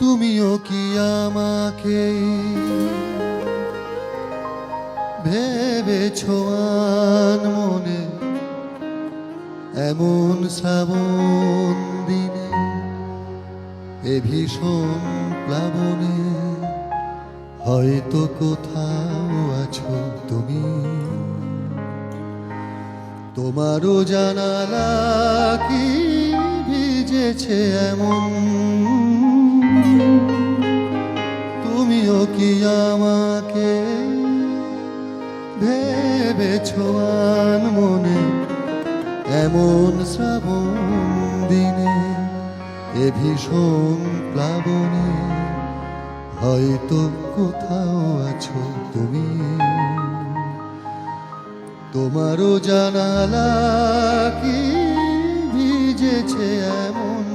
তুমিও কি আমাকে ভেবেছ আন মনে? এমন শ্রাবণ দিনে, এ ভীষণ প্লাবনে, হয়তো কোথাও আছো তুমি। তোমারও জানালা কি ভিজেছে এমন আমাকে ভেবেছ আন মনে, এমন শ্রাবণ দিনে, এ ভীষণ প্লাবনে, হয়তো কোথাও আছো তুমি। তোমারও জানালা কি ভিজেছে এমন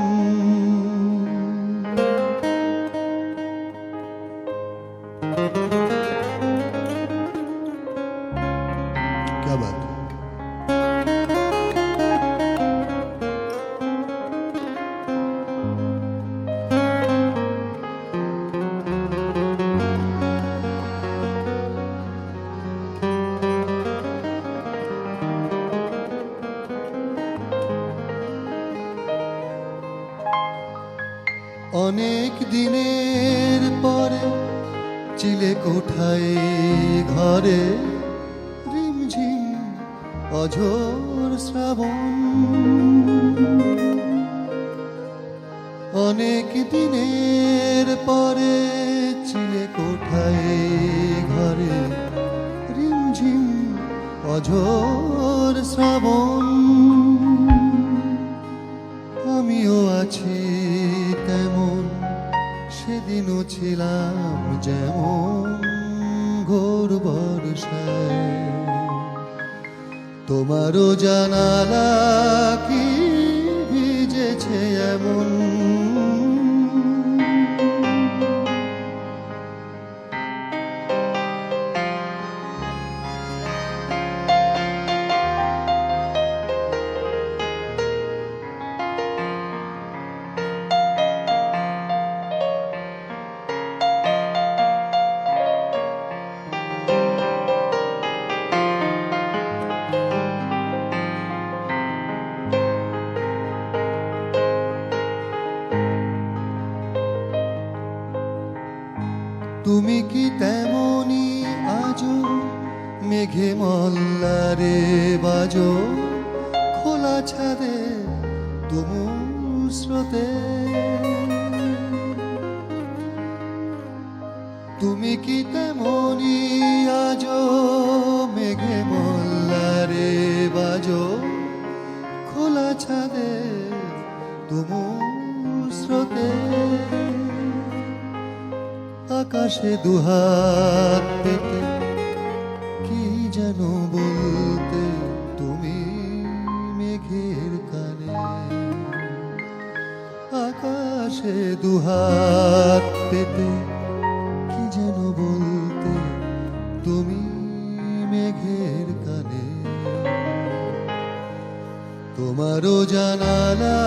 অনেক দিনের পরে চিলে কোঠায় ঘরে। রিমঝিম অঝোর শ্রাবণ। অনেক দিনের পরে চিলে কোঠায় ঘরে। রিমঝিম অঝোর শ্রাবণ। তোমারও জানালা তুমি কি তেমনি আজো মেঘে মল্লারে বাজো? খোলা ছাদে তুমু স্রোতে। তুমি কি তেমনি আজো মেঘে মল্লারে বাজো? খোলা ছাদে তুমু স্রোতে। আকাশে দুহাত পেতে, কি যেন বলতে তুমি মেঘের কানে। আকাশে দুহাত পেতে, কি যেন বলতে তুমি মেঘের কানে। তোমারও জানালা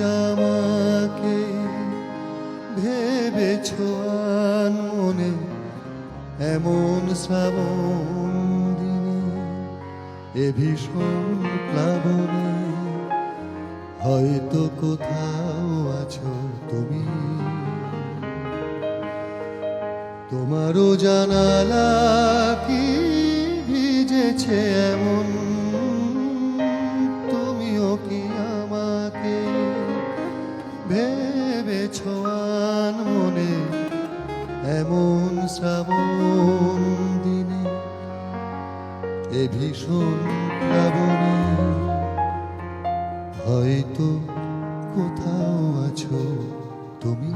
আমাকে ভেবেছ আন মনে এমন শ্রাবণ দিনে এ ভীষণ প্লাবনে হয়তো কোথাও আছো তুমি। তোমারও জানালা কি ভিজেছে এমন ভেবেছ ছোয়ান মনে এমন শ্রাবণ দিনে? এ ভীষণ প্লাবনে হয়তো কোথাও আছো তুমি।